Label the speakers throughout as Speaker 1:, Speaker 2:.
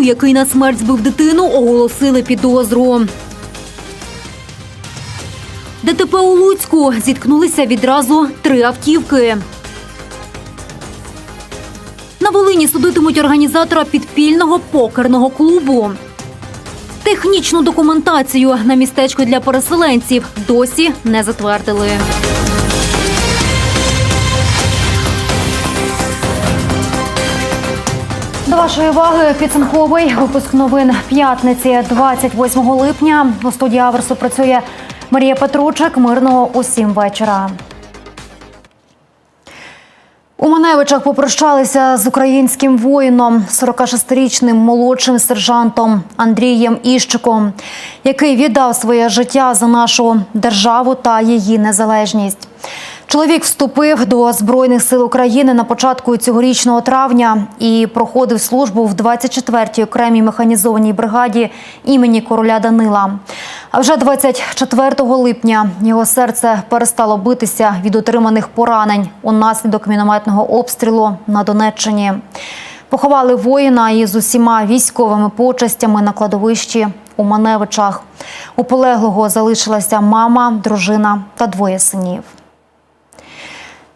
Speaker 1: водію, який на смерть збив дитину, оголосили підозру. ДТП у Луцьку зіткнулися відразу три автівки. На Волині судитимуть організатора підпільного покерного клубу. Технічну документацію на містечко для переселенців досі не затвердили. До вашої уваги підсумковий випуск новин п'ятниці 28 липня. У студії Аверсу працює Марія Петручик. Мирного усім вечора. У Маневичах попрощалися з українським воїном, 46-річним молодшим сержантом Андрієм Іщиком, який віддав своє життя за нашу державу та її незалежність. Чоловік вступив до Збройних сил України на початку цьогорічного травня і проходив службу в 24-й окремій механізованій бригаді імені короля Данила. А вже 24 липня його серце перестало битися від отриманих поранень унаслідок мінометного обстрілу на Донеччині. Поховали воїна із усіма військовими почестями на кладовищі у Маневичах. У полеглого залишилася мама, дружина та двоє синів.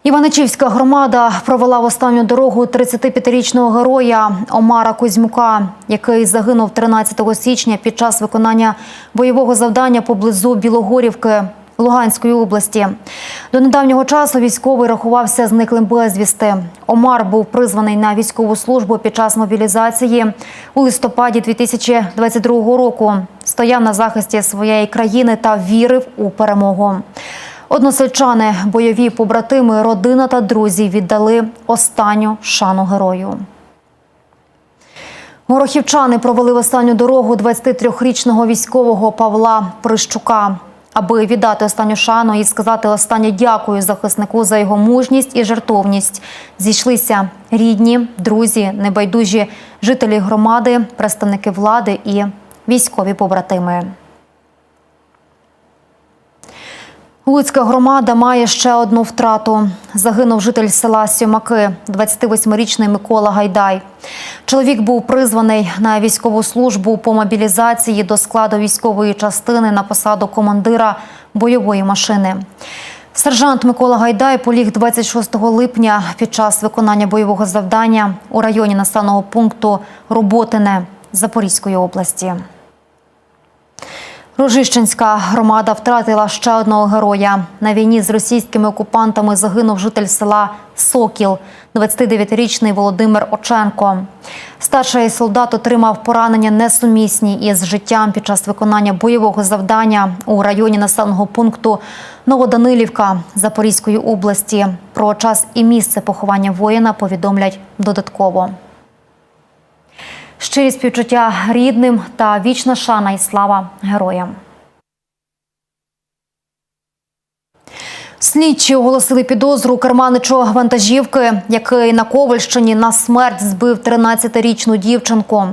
Speaker 1: Іваничівська громада провела в останню дорогу 35-річного героя Омара Кузьмука, який загинув 13 січня під час виконання бойового завдання поблизу Білогорівки Луганської області. До недавнього часу військовий рахувався зниклим безвісти. Омар був призваний на військову службу під час мобілізації у листопаді 2022 року. Стояв на захисті своєї країни та вірив у перемогу. Односельчани, бойові побратими, родина та друзі віддали останню шану герою. Горохівчани провели в останню дорогу 23-річного військового Павла Прищука, аби віддати останню шану і сказати останнє дякую захиснику за його мужність і жертовність. Зійшлися рідні, друзі, небайдужі жителі громади, представники влади і військові побратими. Луцька громада має ще одну втрату. Загинув житель села Сьомаки, 28-річний Микола Гайдай. Чоловік був призваний на військову службу по мобілізації до складу військової частини на посаду командира бойової машини. Сержант Микола Гайдай поліг 26 липня під час виконання бойового завдання у районі населеного пункту Роботине Запорізької області. Рожищенська громада втратила ще одного героя. На війні з російськими окупантами загинув житель села Сокіл, 29-річний Володимир Оченко. Старший солдат отримав поранення несумісні із життям під час виконання бойового завдання у районі населеного пункту Новоданилівка Запорізької області. Про час і місце поховання воїна повідомлять додатково. Щирі співчуття рідним та вічна шана і слава героям. Слідчі оголосили підозру керманичу вантажівки, який на Ковальщині на смерть збив 13-річну дівчинку.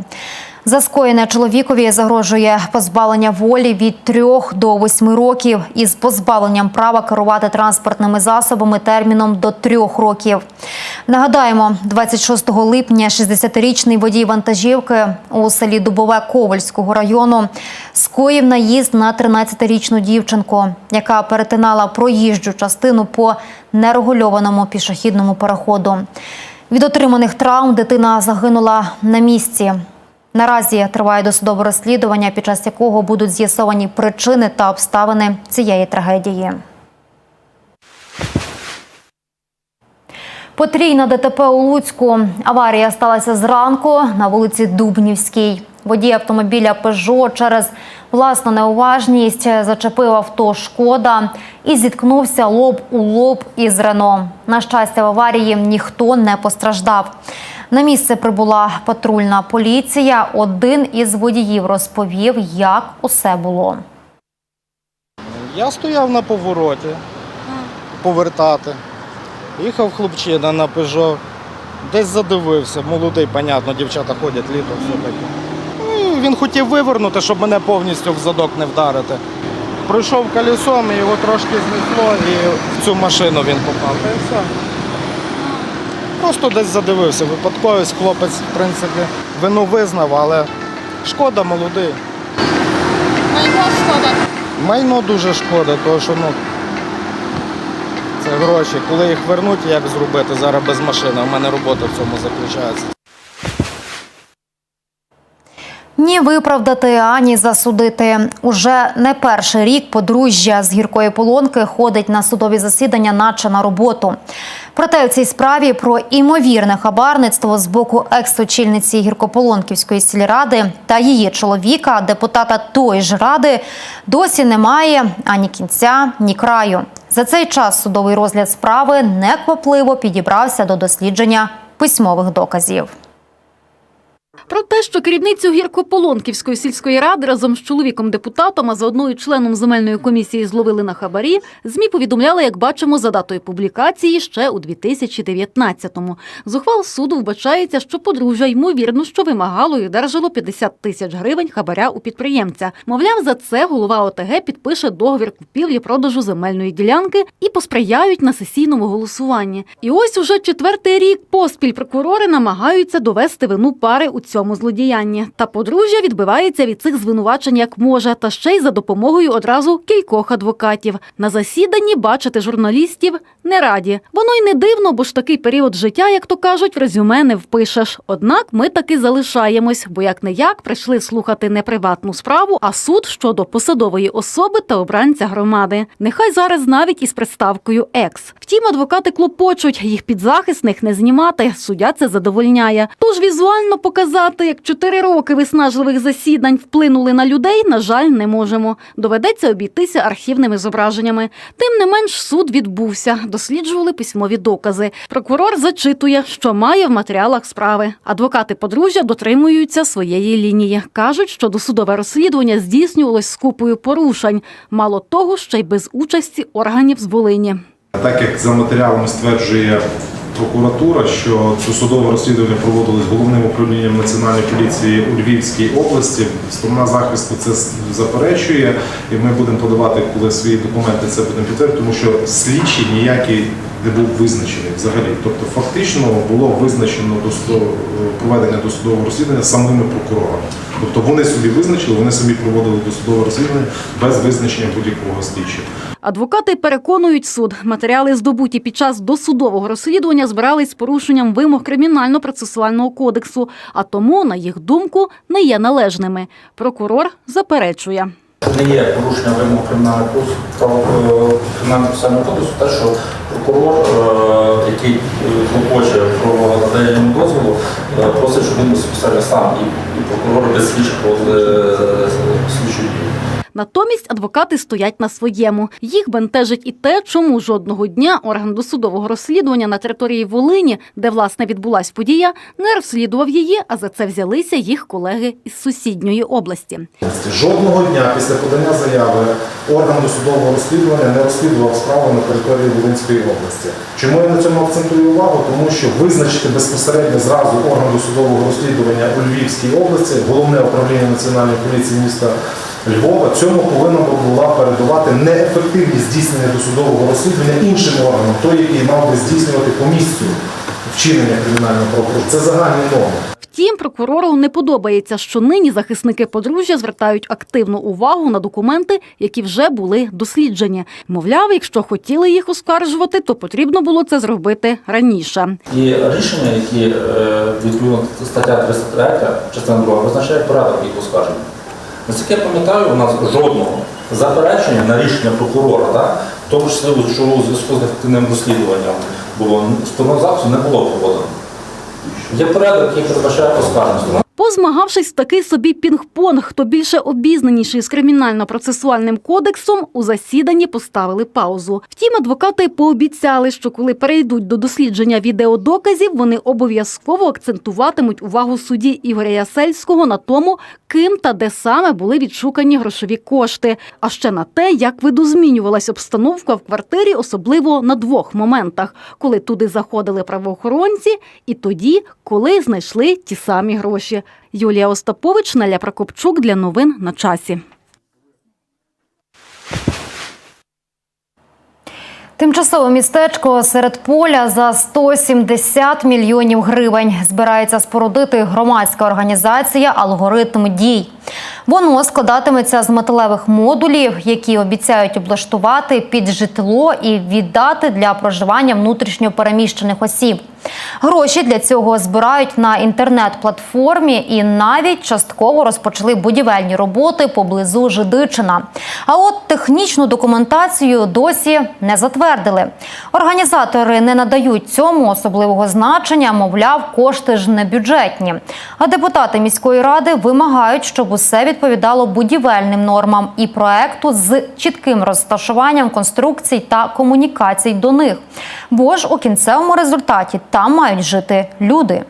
Speaker 1: За скоєне чоловікові загрожує позбавлення волі від 3 до 8 років із позбавленням права керувати транспортними засобами терміном до 3 років. Нагадаємо, 26 липня 60-річний водій вантажівки у селі Дубове Ковальського району скоїв наїзд на 13-річну дівчинку, яка перетинала проїжджу частину по нерегульованому пішохідному переходу. Від отриманих травм дитина загинула на місці. Наразі триває досудове розслідування, під час якого будуть з'ясовані причини та обставини цієї трагедії. Потрійна ДТП у Луцьку. Аварія сталася зранку на вулиці Дубнівській. Водій автомобіля Пежо через власну неуважність зачепив авто шкода і зіткнувся лоб у лоб із Рено. На щастя, в аварії ніхто не постраждав. На місце прибула патрульна поліція. Один із водіїв розповів, як усе було.
Speaker 2: Я стояв на повороті, повертати. Їхав хлопчина на Пежо, десь задивився, молодий, понятно, дівчата ходять літо, все таке. Ну, і він хотів вивернути, щоб мене повністю в задок не вдарити. Пройшов колесом, і його трошки знесло, і в цю машину він попав. Та й все. Просто десь задивився, випадковість, хлопець, в принципі, вину визнав, але шкода молодий.
Speaker 3: Майно шкода.
Speaker 2: Майно дуже шкода, тому що ну, це гроші. Коли їх вернуть, як зробити зараз без машини? У мене робота в цьому заключається.
Speaker 1: Ні виправдати, ані засудити. Уже не перший рік подружжя з гіркої полонки ходить на судові засідання, наче на роботу. Проте у цій справі про імовірне хабарництво з боку екс-очільниці гіркополонківської сільради та її чоловіка, депутата тої ж ради, досі немає ані кінця, ні краю. За цей час судовий розгляд справи неквапливо підібрався до дослідження письмових доказів.
Speaker 3: Про те, що керівницю гіркополонківської сільської ради разом з чоловіком-депутатом, а заодно і членом земельної комісії зловили на хабарі, ЗМІ повідомляли, як бачимо, за датою публікації ще у 2019-му. З ухвал суду вбачається, що подружжя ймовірно, що вимагало і держало 50 тисяч гривень хабаря у підприємця. Мовляв, за це голова ОТГ підпише договір купівлі-продажу земельної ділянки і посприяють на сесійному голосуванні. І ось уже четвертий рік поспіль прокурори намагаються довести вину пари у цьому злодіянні. Та подружжя відбивається від цих звинувачень як може, та ще й за допомогою одразу кількох адвокатів. На засіданні бачити журналістів не раді. Воно й не дивно, бо ж такий період життя, як то кажуть, в резюме не впишеш. Однак ми таки залишаємось, бо як не як прийшли слухати не приватну справу, а суд щодо посадової особи та обранця громади. Нехай зараз навіть із приставкою екс. Втім, адвокати клопочуть їх підзахисних не знімати. Суддя це задовольняє. Тож візуально показати, як чотири роки виснажливих засідань вплинули на людей, на жаль, не можемо. Доведеться обійтися архівними зображеннями. Тим не менш, суд відбувся. Досліджували письмові докази. Прокурор зачитує, що має в матеріалах справи. Адвокати подружжя дотримуються своєї лінії. кажуть, що досудове розслідування здійснювалось з купою порушень. Мало того, ще й без участі органів з Волині.
Speaker 4: Так як за матеріалами стверджує прокуратура, що досудове розслідування проводилось головним управлінням національної поліції у Львівській області, сторона захисту це заперечує, і ми будемо подавати, коли свої документи це будемо підтвердити, тому що слідчий ніякий не був визначений взагалі. Тобто фактично було визначено проведення досудового розслідування самими прокурорами. Тобто вони собі визначили, вони самі проводили досудове розслідування без визначення будь-якого слідчого.
Speaker 3: Адвокати переконують суд, матеріали здобуті під час досудового розслідування збирались з порушенням вимог кримінально-процесуального кодексу, а тому, на їх думку, не є належними. Прокурор заперечує.
Speaker 5: Не є порушення вимог кримінального кодексу, е, те, що прокурор, е, який е, клопоче про надання дозволу, е, просить, щоб він безпосередньо сам і, прокурор без слідчих е, дію.
Speaker 3: Натомість адвокати стоять на своєму. Їх бентежить і те, чому жодного дня орган досудового розслідування на території Волині, де власне відбулась подія, не розслідував її, а за це взялися їх колеги із сусідньої області.
Speaker 4: Жодного дня після подання заяви орган досудового розслідування не розслідував справу на території Волинської області. Чому я на цьому акцентую увагу? Тому що визначити безпосередньо зразу орган досудового розслідування у Львівській області, головне управління національної поліції міста Львова, цьому повинна була передувати неефективність здійснення досудового розслідування іншим органам, той, який мав би здійснювати по місцю вчинення кримінального правопорушення. Це загальні норми.
Speaker 3: Втім, прокурору не подобається, що нині захисники подружжя звертають активну увагу на документи, які вже були досліджені. Мовляв, якщо хотіли їх оскаржувати, то потрібно було це зробити раніше.
Speaker 5: І рішення, які е, відповідно стаття 303, частина 2, визначає порядок їх оскарження. Наскільки я пам'ятаю, у нас жодного заперечення на рішення прокурора, так, в тому числі, що у зв'язку з ефективним розслідуванням було, сторона захисту не було проводено. Є порядок, який передбачає оскарження.
Speaker 3: Позмагавшись в такий собі пінг-понг, хто більше обізнаніший з кримінально-процесуальним кодексом, у засіданні поставили паузу. Втім, адвокати пообіцяли, що коли перейдуть до дослідження відеодоказів, вони обов'язково акцентуватимуть увагу судді Ігоря Ясельського на тому, ким та де саме були відшукані грошові кошти, а ще на те, як видозмінювалась обстановка в квартирі, особливо на двох моментах, коли туди заходили правоохоронці, і тоді, коли знайшли ті самі гроші. Юлія Остапович, Наля Прокопчук для новин на часі.
Speaker 1: Тимчасове містечко серед поля за 170 мільйонів гривень збирається спорудити громадська організація Алгоритм дій. Воно складатиметься з металевих модулів, які обіцяють облаштувати під житло і віддати для проживання внутрішньо переміщених осіб. Гроші для цього збирають на інтернет-платформі і навіть частково розпочали будівельні роботи поблизу Жидичина. А от технічну документацію досі не затвердили. Організатори не надають цьому особливого значення, мовляв, кошти ж не бюджетні. А депутати міської ради вимагають, щоб усе відповідало будівельним нормам і проекту з чітким розташуванням конструкцій та комунікацій до них. Бо ж у кінцевому результаті там мають жити люди.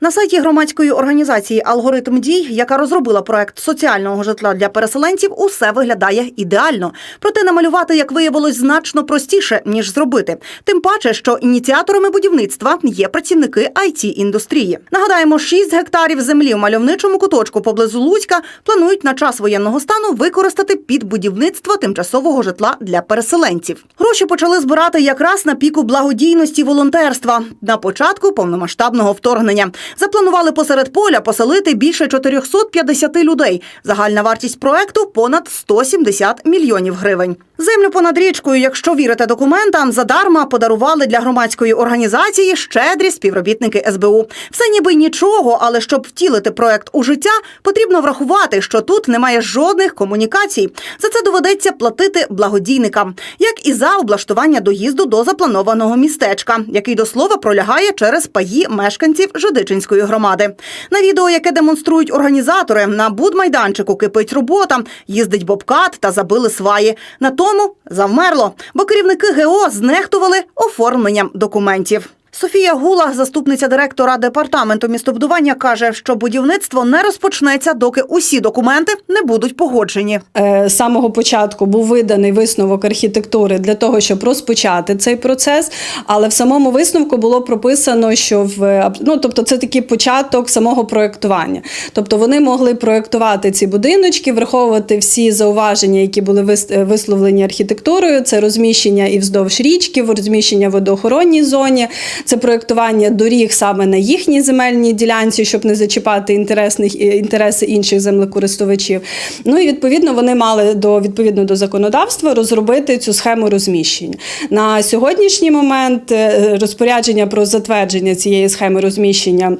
Speaker 6: На сайті громадської організації Алгоритм дій, яка розробила проект соціального житла для переселенців, усе виглядає ідеально. Проте намалювати, як виявилось, значно простіше ніж зробити. Тим паче, що ініціаторами будівництва є працівники it індустрії. Нагадаємо, 6 гектарів землі в мальовничому куточку поблизу Луцька планують на час воєнного стану використати під будівництво тимчасового житла для переселенців. Гроші почали збирати якраз на піку благодійності волонтерства на початку повномасштабного вторгнення. Запланували посеред поля поселити більше 450 людей. Загальна вартість проекту понад 170 мільйонів гривень. Землю понад річкою, якщо вірити документам, задарма подарували для громадської організації щедрі співробітники СБУ. Все ніби нічого, але щоб втілити проект у життя, потрібно врахувати, що тут немає жодних комунікацій. За це доведеться платити благодійникам, як і за облаштування доїзду до запланованого містечка, який до слова пролягає через паї мешканців Жидичинської громади. На відео, яке демонструють організатори, на будмайданчику кипить робота, їздить бобкат та забили сваї. На тому завмерло, бо керівники ГО знехтували оформленням документів. Софія Гула, заступниця директора департаменту містобудування, каже, що будівництво не розпочнеться, доки усі документи не будуть погоджені.
Speaker 7: Е, з самого початку був виданий висновок архітектури для того, щоб розпочати цей процес. Але в самому висновку було прописано, що в ну, тобто, це такий початок самого проектування. Тобто вони могли проектувати ці будиночки, враховувати всі зауваження, які були е, висловлені архітектурою. Це розміщення і вздовж річки, розміщення в водоохоронній зоні, це проектування доріг саме на їхній земельній ділянці, щоб не зачіпати інтересних е, інтереси інших землекористувачів. Ну і відповідно вони мали до відповідно до законодавства розробити цю схему розміщення. На сьогоднішній момент е, розпорядження про затвердження цієї схеми розміщення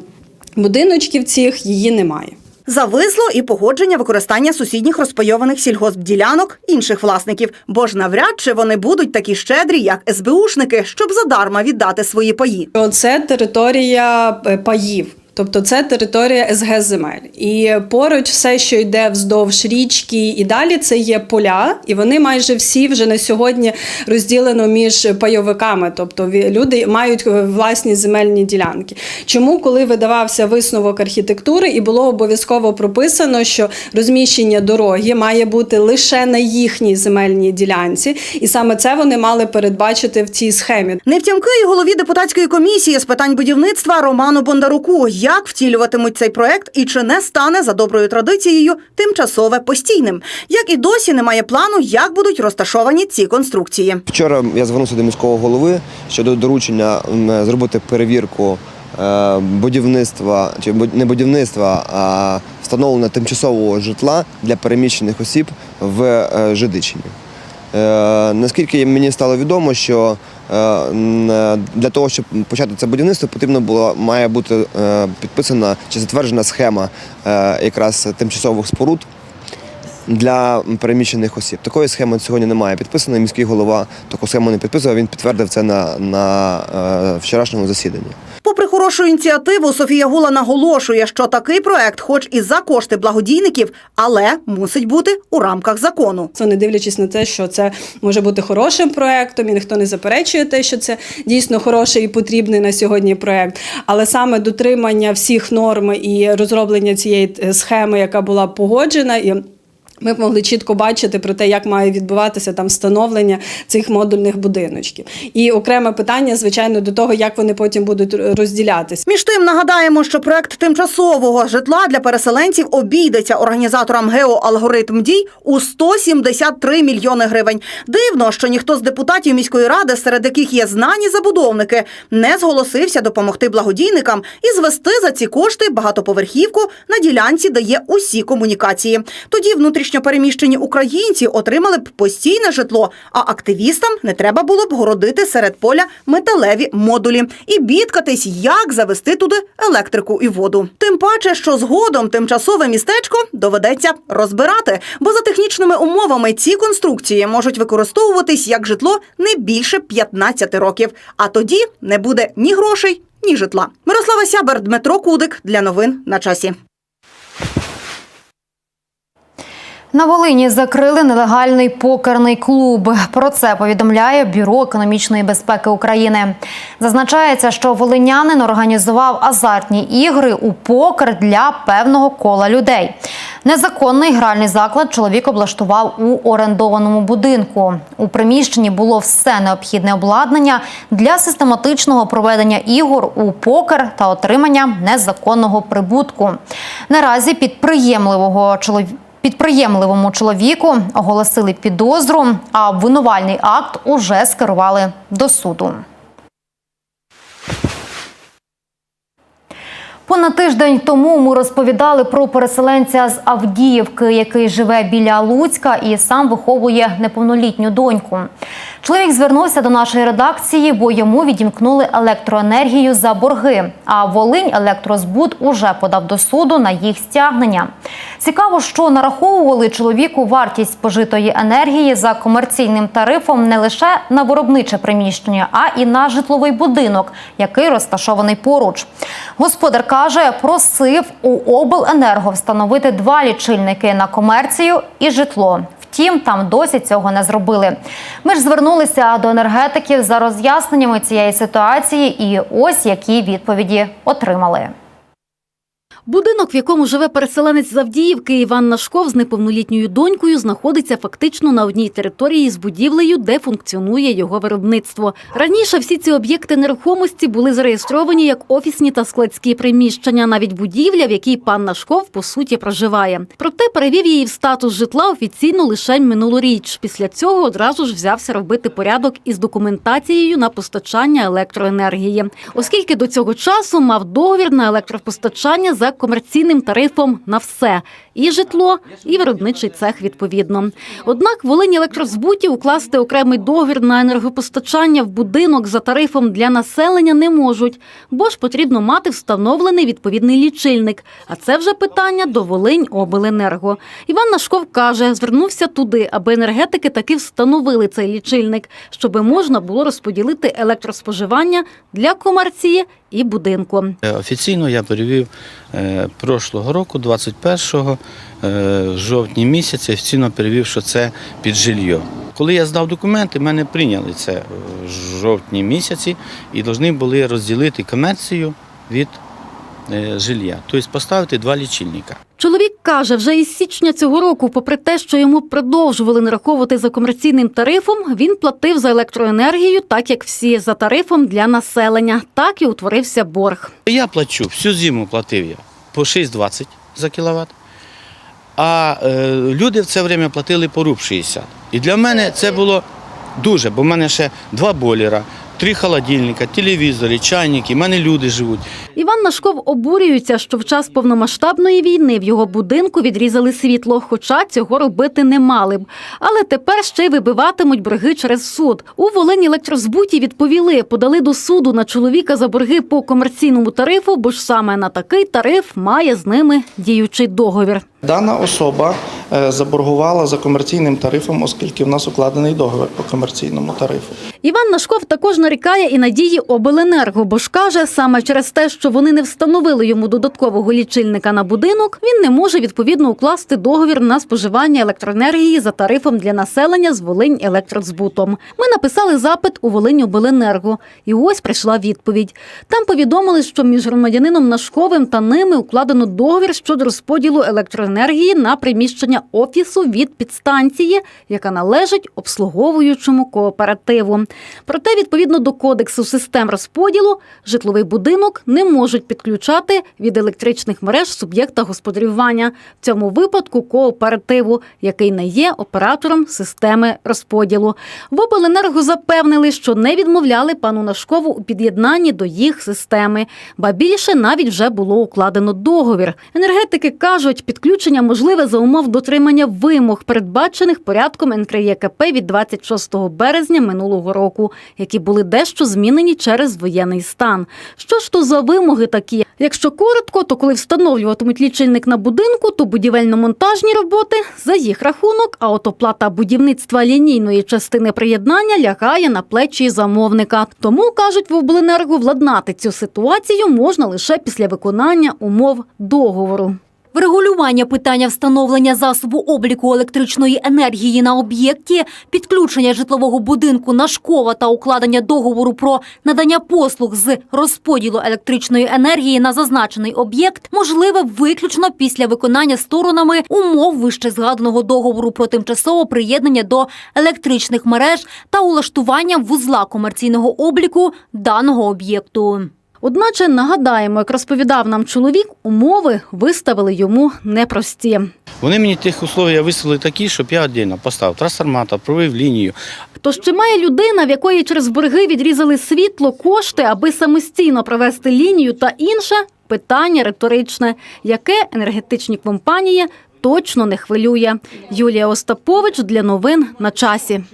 Speaker 7: будиночків цих її немає.
Speaker 6: Зависло і погодження використання сусідніх розпайованих сільгоспділянок інших власників, бо ж навряд чи вони будуть такі щедрі, як СБУшники, щоб задарма віддати свої паї.
Speaker 7: Це територія е, паїв. Тобто це територія СГ земель. І поруч все, що йде вздовж річки і далі, це є поля, і вони майже всі вже на сьогодні розділено між пайовиками. Тобто люди мають е, власні земельні ділянки. Чому, коли видавався висновок архітектури, і було обов'язково прописано, що розміщення дороги має бути лише на їхній земельній ділянці, і саме це вони мали передбачити в цій схемі.
Speaker 6: Невтямки і голові депутатської комісії з питань будівництва Роману Бондаруку, як втілюватимуть цей проект і чи не стане за доброю традицією тимчасове постійним. Як і досі немає плану, як будуть розташовані ці конструкції.
Speaker 8: Вчора я звернувся до міського голови щодо доручення зробити перевірку е, будівництва чи не будівництва, а встановлення тимчасового житла для переміщених осіб в е, Жидичині. Е, Наскільки мені стало відомо, що для того, щоб почати це будівництво, потрібно було має бути е, підписана чи затверджена схема е, якраз тимчасових споруд для переміщених осіб. Такої схеми сьогодні немає. Підписаний міський голова таку схему не підписував. Він підтвердив це на, на е, вчорашньому засіданні.
Speaker 6: Попри хорошу ініціативу, Софія Гула наголошує, що такий проект, хоч і за кошти благодійників, але мусить бути у рамках закону.
Speaker 7: Це не дивлячись на те, що це може бути хорошим проектом, і ніхто не заперечує те, що це дійсно хороший і потрібний на сьогодні проект. Але саме дотримання всіх норм і розроблення цієї е, схеми, яка була погоджена, і Ми б могли чітко бачити про те, як має відбуватися там встановлення цих модульних будиночків. І окреме питання, звичайно, до того, як вони потім будуть розділятися.
Speaker 6: Між тим нагадаємо, що проект тимчасового житла для переселенців обійдеться організаторам геоалгоритм дій у 173 мільйони гривень. Дивно, що ніхто з депутатів міської ради, серед яких є знані забудовники, не зголосився допомогти благодійникам і звести за ці кошти багатоповерхівку на ділянці, де є усі комунікації. Тоді внутрішньопереміщені українці отримали б постійне житло, а активістам не треба було б городити серед поля металеві модулі і бідкатись, як завести туди електрику і воду. Тим паче, що згодом тимчасове містечко доведеться розбирати, бо за технічними умовами ці конструкції можуть використовуватись як житло не більше 15 років. А тоді не буде ні грошей, ні житла. Мирослава Сябер, Дмитро Кудик для новин на часі.
Speaker 1: На Волині закрили нелегальний покерний клуб. Про це повідомляє Бюро економічної безпеки України. Зазначається, що волинянин організував азартні ігри у покер для певного кола людей. Незаконний гральний заклад чоловік облаштував у орендованому будинку. У приміщенні було все необхідне обладнання для систематичного проведення ігор у покер та отримання незаконного прибутку. Наразі підприємливого чоловіка. Підприємливому чоловіку оголосили підозру, а обвинувальний акт уже скерували до суду. Понад тиждень тому ми розповідали про переселенця з Авдіївки, який живе біля Луцька і сам виховує неповнолітню доньку. Чоловік звернувся до нашої редакції, бо йому відімкнули електроенергію за борги. А Волинь електрозбуд уже подав до суду на їх стягнення. Цікаво, що нараховували чоловіку вартість спожитої енергії за комерційним тарифом не лише на виробниче приміщення, а і на житловий будинок, який розташований поруч. Господар каже, просив у обленерго встановити два лічильники на комерцію і житло. Втім, там досі цього не зробили. Ми ж звернулися до енергетиків за роз'ясненнями цієї ситуації, і ось які відповіді отримали.
Speaker 3: Будинок, в якому живе переселенець з Авдіївки Іван Нашков з неповнолітньою донькою, знаходиться фактично на одній території з будівлею, де функціонує його виробництво. Раніше всі ці об'єкти нерухомості були зареєстровані як офісні та складські приміщення, навіть будівля, в якій пан Нашков по суті проживає. Проте перевів її в статус житла офіційно лише минулоріч. Після цього одразу ж взявся робити порядок із документацією на постачання електроенергії, оскільки до цього часу мав договір на електропостачання за комерційним тарифом на все і житло, і виробничий цех відповідно. Однак Волинь електрозбуті укласти окремий договір на енергопостачання в будинок за тарифом для населення не можуть, бо ж потрібно мати встановлений відповідний лічильник. А це вже питання до Волинь обленерго. Іван Нашков каже, звернувся туди, аби енергетики таки встановили цей лічильник, щоби можна було розподілити електроспоживання для комерції і будинку.
Speaker 9: Е, Офіційно я перевів е, прошлого року, 21-го, е, в жовтні місяці, офіційно перевів, що це під жилье. Коли я здав документи, мене прийняли це в жовтні місяці і повинні були розділити комерцію від е, жилья, тобто поставити два лічильника.
Speaker 3: Чоловік каже, вже із січня цього року, попри те, що йому продовжували нараховувати за комерційним тарифом, він платив за електроенергію, так як всі за тарифом для населення. Так і утворився борг.
Speaker 9: Я плачу, всю зиму платив я по 6,20 за кіловат, а е, люди в це время платили по руб 60. І для мене це було дуже, бо в мене ще два бойлера, три холодильника, телевізори, чайники, в мене люди живуть.
Speaker 3: Іван Нашков обурюється, що в час повномасштабної війни в його будинку відрізали світло, хоча цього робити не мали б. Але тепер ще й вибиватимуть борги через суд. У Волині електрозбуті відповіли, подали до суду на чоловіка за борги по комерційному тарифу, бо ж саме на такий тариф має з ними діючий договір.
Speaker 10: Дана особа е, заборгувала за комерційним тарифом, оскільки в нас укладений договір по комерційному тарифу.
Speaker 3: Іван Нашков також нарікає і на дії обленерго, бо ж каже, саме через те, що вони не встановили йому додаткового лічильника на будинок, він не може відповідно укласти договір на споживання електроенергії за тарифом для населення з Волинь електрозбутом. Ми написали запит у Волиньобленерго, і ось прийшла відповідь. Там повідомили, що між громадянином Нашковим та ними укладено договір щодо розподілу електроенергії на приміщення офісу від підстанції, яка належить обслуговуючому кооперативу. Проте, відповідно до кодексу систем розподілу, житловий будинок не можуть підключати від електричних мереж суб'єкта господарювання, в цьому випадку кооперативу, який не є оператором системи розподілу. В обленерго запевнили, що не відмовляли пану Нашкову у під'єднанні до їх системи, ба більше навіть вже було укладено договір. Енергетики кажуть, підключення можливе за умов дотримання вимог, передбачених порядком НКРЄКП від 26 березня минулого року, які були дещо змінені через воєнний стан. Що ж то за вимоги такі? Якщо коротко, то коли встановлюватимуть лічильник на будинку, то будівельно-монтажні роботи за їх рахунок, а от оплата будівництва лінійної частини приєднання лягає на плечі замовника. Тому кажуть в обленерго, владнати цю ситуацію можна лише після виконання умов договору.
Speaker 1: Врегулювання питання встановлення засобу обліку електричної енергії на об'єкті, підключення житлового будинку на школа та укладення договору про надання послуг з розподілу електричної енергії на зазначений об'єкт можливе виключно після виконання сторонами умов вище згаданого договору про тимчасове приєднання до електричних мереж та улаштування вузла комерційного обліку даного об'єкту.
Speaker 3: Одначе нагадаємо, як розповідав нам чоловік, умови виставили йому непрості.
Speaker 9: Вони мені тих условия виставили такі, щоб я віддільно поставив трансформатор, провів лінію.
Speaker 3: Тож чи має людина, в якої через борги відрізали світло, кошти, аби самостійно провести лінію та інше питання риторичне, яке енергетичні компанії точно не хвилює. Юлія Остапович для новин на часі.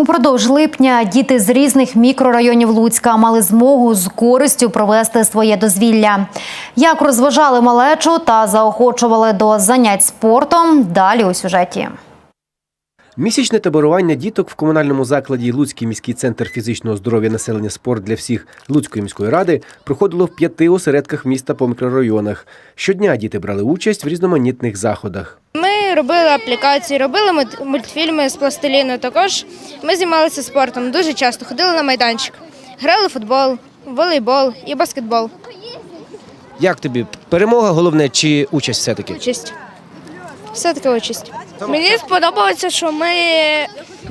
Speaker 1: Упродовж липня діти з різних мікрорайонів Луцька мали змогу з користю провести своє дозвілля. Як розважали малечу та заохочували до занять спортом, далі у сюжеті.
Speaker 11: Місячне таборування діток в комунальному закладі Луцький міський центр фізичного здоров'я населення спорт для всіх Луцької міської ради проходило в п'яти осередках міста по мікрорайонах. Щодня діти брали участь в різноманітних заходах.
Speaker 12: Ми робили аплікації, робили мульт- мультфільми з пластиліну. Також ми займалися спортом дуже часто, ходили на майданчик, грали футбол, волейбол і баскетбол.
Speaker 11: Як тобі перемога головне чи участь все-таки?
Speaker 12: Участь. Все-таки участь. Мені сподобалося, що ми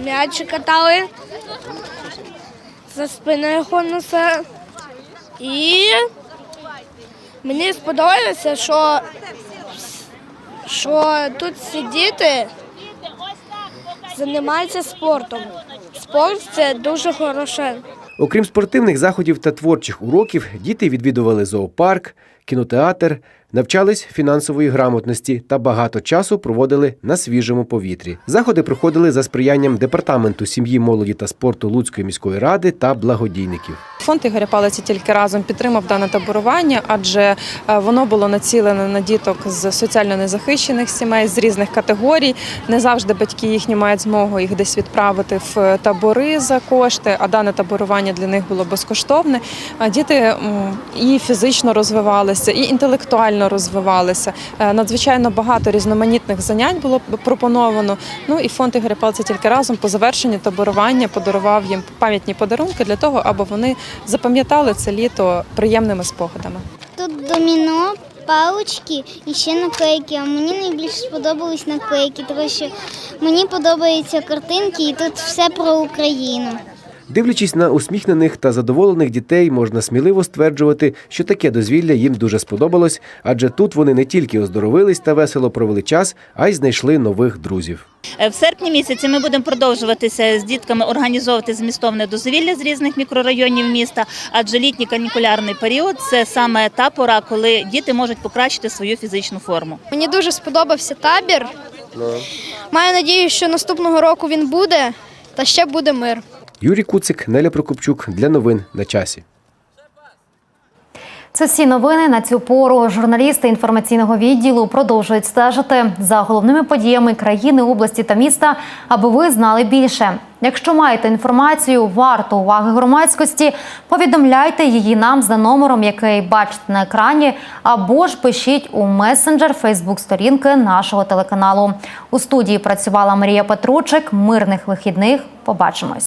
Speaker 12: м'ячі катали за спиною Хонуса. І мені сподобалося, що, що тут всі діти займаються спортом. Спорт це дуже хороше.
Speaker 11: Окрім спортивних заходів та творчих уроків, діти відвідували зоопарк, кінотеатр, навчались фінансової грамотності та багато часу проводили на свіжому повітрі. Заходи проходили за сприянням департаменту сім'ї, молоді та спорту Луцької міської ради та благодійників.
Speaker 13: Фонд Ігоря Палиці тільки разом підтримав дане таборування, адже е, воно було націлене на діток з соціально незахищених сімей з різних категорій. Не завжди батьки їхні мають змогу їх десь відправити в табори за кошти, а дане таборування для них було безкоштовне. Діти і фізично розвивалися, і інтелектуально розвивалися. Е, Надзвичайно багато різноманітних занять було пропоновано. Ну і фонд Ігоря Палиці тільки разом по завершенню таборування подарував їм пам'ятні подарунки для того, аби вони запам'ятали це літо приємними спогадами.
Speaker 14: Тут доміно, палички і ще наклейки. А мені найбільше сподобались наклейки, тому що мені подобаються картинки і тут все про Україну.
Speaker 11: Дивлячись на усміхнених та задоволених дітей, можна сміливо стверджувати, що таке дозвілля їм дуже сподобалось, адже тут вони не тільки оздоровились та весело провели час, а й знайшли нових друзів.
Speaker 15: Е, В серпні місяці ми будемо продовжуватися з дітками організовувати змістовне дозвілля з різних мікрорайонів міста, адже літній канікулярний період це саме та пора, коли діти можуть покращити свою фізичну форму.
Speaker 12: Мені дуже сподобався табір. Маю надію, що наступного року він буде, та ще буде мир.
Speaker 11: Юрій Куцик, Неля Прокопчук для новин на часі.
Speaker 1: Це всі новини на цю пору. Журналісти інформаційного відділу продовжують стежити за головними подіями країни, області та міста, аби ви знали більше. Якщо маєте інформацію, варту уваги громадськості, повідомляйте її нам за номером, який бачите на екрані, або ж пишіть у месенджер Фейсбук сторінки нашого телеканалу. У студії працювала Марія Петручик. Мирних вихідних. Побачимось.
Speaker 16: –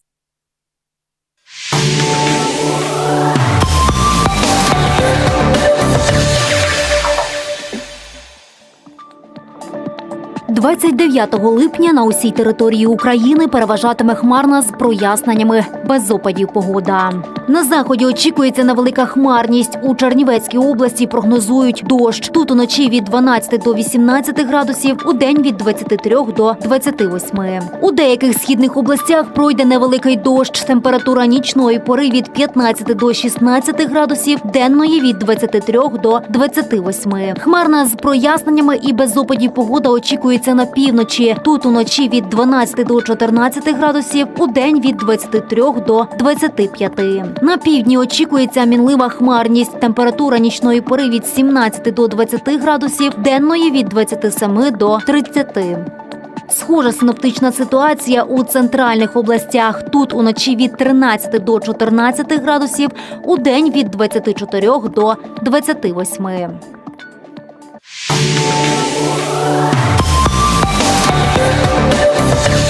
Speaker 16: 29 липня на усій території України переважатиме хмарна з проясненнями без опадів погода. На заході очікується невелика хмарність. У Чернівецькій області прогнозують дощ. Тут уночі від 12 до 18 градусів, у день від 23 до 28. У деяких східних областях пройде невеликий дощ. Температура нічної пори від 15 до 16 градусів, денної від 23 до 28. Хмарна з проясненнями і без опадів погода очікується на півночі. Тут уночі від 12 до 14 градусів, у день від 23 до 25. На півдні очікується мінлива хмарність. Температура нічної пори від 17 до 20 градусів, денної від 27 до 30. Схожа синоптична ситуація у центральних областях. Тут уночі від 13 до 14 градусів, у день від 24 до 28.